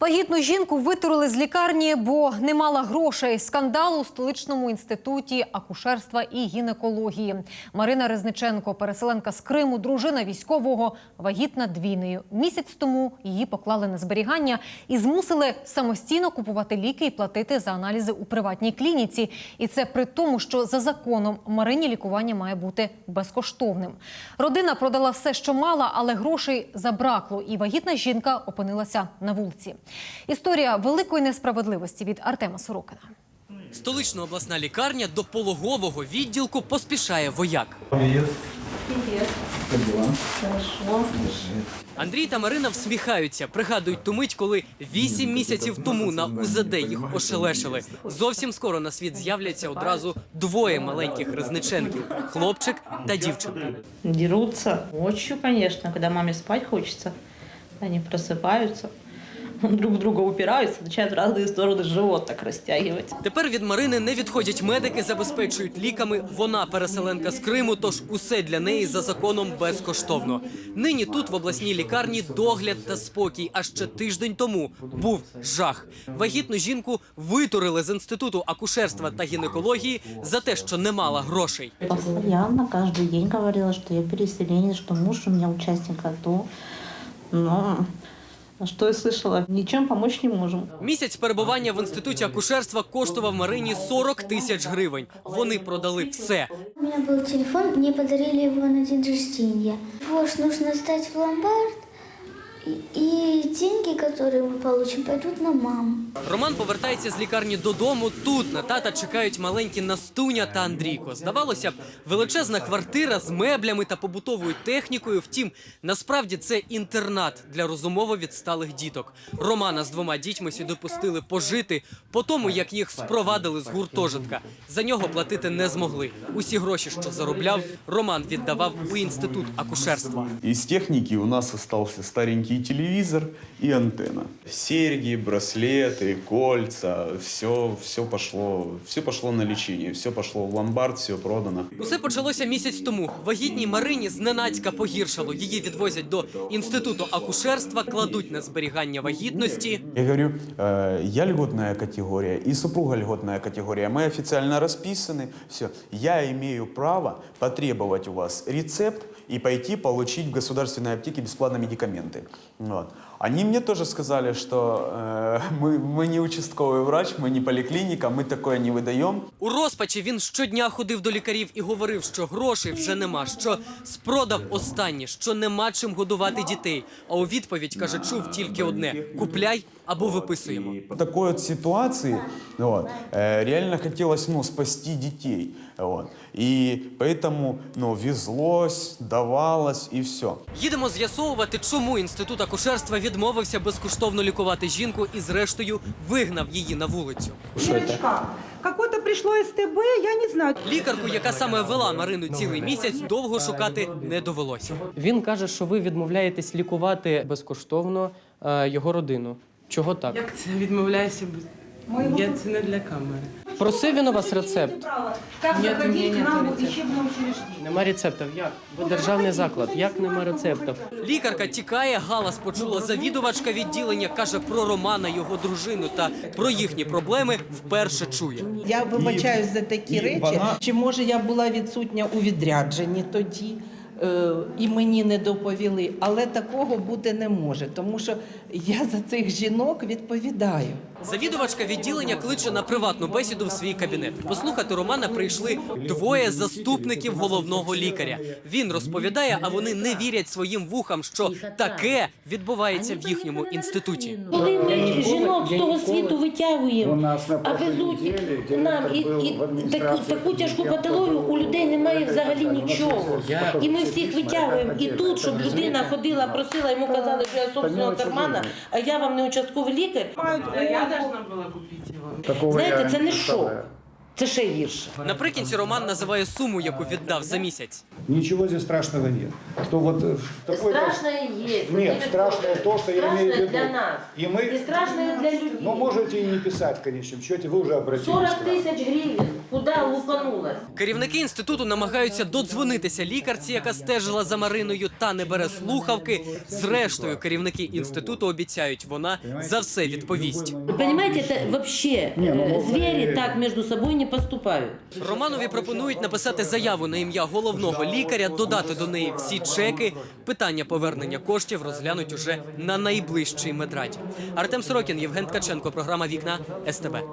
Вагітну жінку витурили з лікарні, бо не мала грошей. Скандал у столичному інституті акушерства і гінекології. Марина Резниченко, переселенка з Криму, дружина військового, вагітна двійнею. Місяць тому її поклали на зберігання і змусили самостійно купувати ліки і платити за аналізи у приватній клініці. І це при тому, що за законом Марині лікування має бути безкоштовним. Родина продала все, що мала, але грошей забракло, і вагітна жінка опинилася на вулиці. Історія великої несправедливості від Артема Сорокина. Столична обласна лікарня до пологового відділку поспішає вояк. Андрій та Марина всміхаються, пригадують ту мить, коли вісім місяців тому на УЗД їх ошелешили. Зовсім скоро на світ з'являться одразу двоє маленьких Резниченків – хлопчик та дівчинка. Дерутся. Ночью, конечно, когда маме спать хочется. Они просыпаются, друг в друга упираются, начинают в разные стороны живот так растягивать. Тепер від Марини не відходять медики, забезпечують ліками. Вона переселенка з Криму, тож усе для неї за законом безкоштовно. Нині тут в обласній лікарні догляд та спокій. А ще тиждень тому був жах. Вагітну жінку витурили з інституту акушерства та гінекології за те, що не мала грошей. Постоянно, каждый день говорила, что я переселенец, что муж у меня участник АТО. Но а что я слышала? Ничем помочь не можем. Місяць перебування в інституті акушерства коштував Марині 40 тисяч гривень. Вони продали все. У меня был телефон, мне подарили его на день рождения. Его ж нужно сдать в ломбард, и, и деньги, которые мы получим, пойдут на маму. Роман повертається з лікарні додому. Тут на тата чекають маленькі Настуня та Андрійко. Здавалося б, величезна квартира з меблями та побутовою технікою. Втім, насправді це інтернат для розумово відсталих діток. Романа з двома дітьми сюди пустили пожити по тому, як їх спровадили з гуртожитка. За нього платити не змогли. Усі гроші, що заробляв, Роман віддавав у інститут акушерства. Из техники у нас остался старенький телевизор и антенна. Серьги, браслеты, кольца, все, все пошло, все пошло на лечение, все пошло в ломбард, все продано. Усе почалося місяць тому. Вагітній Марині зненацька погіршало. Її відвозять до інституту акушерства, кладуть на зберігання вагітності. Я говорю, э, я льготная категория и супруга льготная категория. Мы официально расписаны. Все. Я имею право потребовать у вас рецепт и пойти получить в государственной аптеке бесплатно медикаменты. Вот. Они мне тоже сказали, что э, мы, мы не участковый врач, мы не поликлиника, мы такое не выдаем. У розпачі він щодня ходив до лікарів і говорив, що грошей вже нема, що спродав останнє, що нема чим годувати дітей. А у відповідь каже, чув тільки одне: купляй або виписуємо. В такой вот ситуации вот, э, реально хотелось ну, спасти детей. Вот. И поэтому ну, везлось, давалось и все. Їдемо з'ясовувати, чому інститут акушерства відмовився безкоштовно лікувати жінку і, зрештою, вигнав її на вулицю. Ирочка, какое-то пришло СТБ, я не знаю. Лікарку, яка саме вела Марину цілий місяць, довго шукати не довелося. Він каже, що ви відмовляєтесь лікувати безкоштовно е, його родину. Чого так? Як це відмовляюся? без- Я це не для камери. Просив він у вас рецепт. Как Нет, у заходить меня к нам в рецепта. учебное? Нема рецептів. Як? Ви державний заклад. Як нема рецептів? Лікарка тікає, галас почула завідувачка відділення, каже про Романа, його дружину та про їхні проблеми вперше чує. Я вибачаюсь за такі речі. Чи може я була відсутня у відрядженні тоді? Е, І мені не доповіли, але такого бути не може, тому що я за цих жінок відповідаю. Завідувачка відділення кличе на приватну бесіду в свій кабінет. Послухати Романа прийшли двоє заступників головного лікаря. Він розповідає, а вони не вірять своїм вухам, що таке відбувається в їхньому інституті. Коли ми жінок з того світу витягуємо, а везуть нам і, і таку, таку тяжку патологію, у людей немає взагалі нічого. І ми всіх витягуємо. І тут, щоб людина ходила, просила, йому казали, що я собственного кармана, а я вам не участковий лікар. Я должна була купити його. Знаєте, це не шок. Це ще гірше. Наприкінці Роман називає суму, яку віддав за місяць. Ничего здесь страшного нет. Что вот э, в такой Страшне є. Нет, страшное то, что я имею в виду. для нас. И І мы, страшне для людей. ну, можете и не писать в конечном счете, вы уже обратились. 40 к нам. тисяч гривень. Куди лупанулась? Керівники інституту намагаються додзвонитися лікарці, яка стежила за Мариною, та не бере слухавки. Зрештою, керівники інституту обіцяють, вона за все відповість. Вы понимаете, это вообще э, звери так между собой не поступают. Романові пропонують написати заяву на ім'я головного лікаря, додати до неї всі чеки. Питання повернення коштів розглянуть уже на найближчій медраді. Артем Сорокін, Євген Ткаченко, програма Вікна СТБ.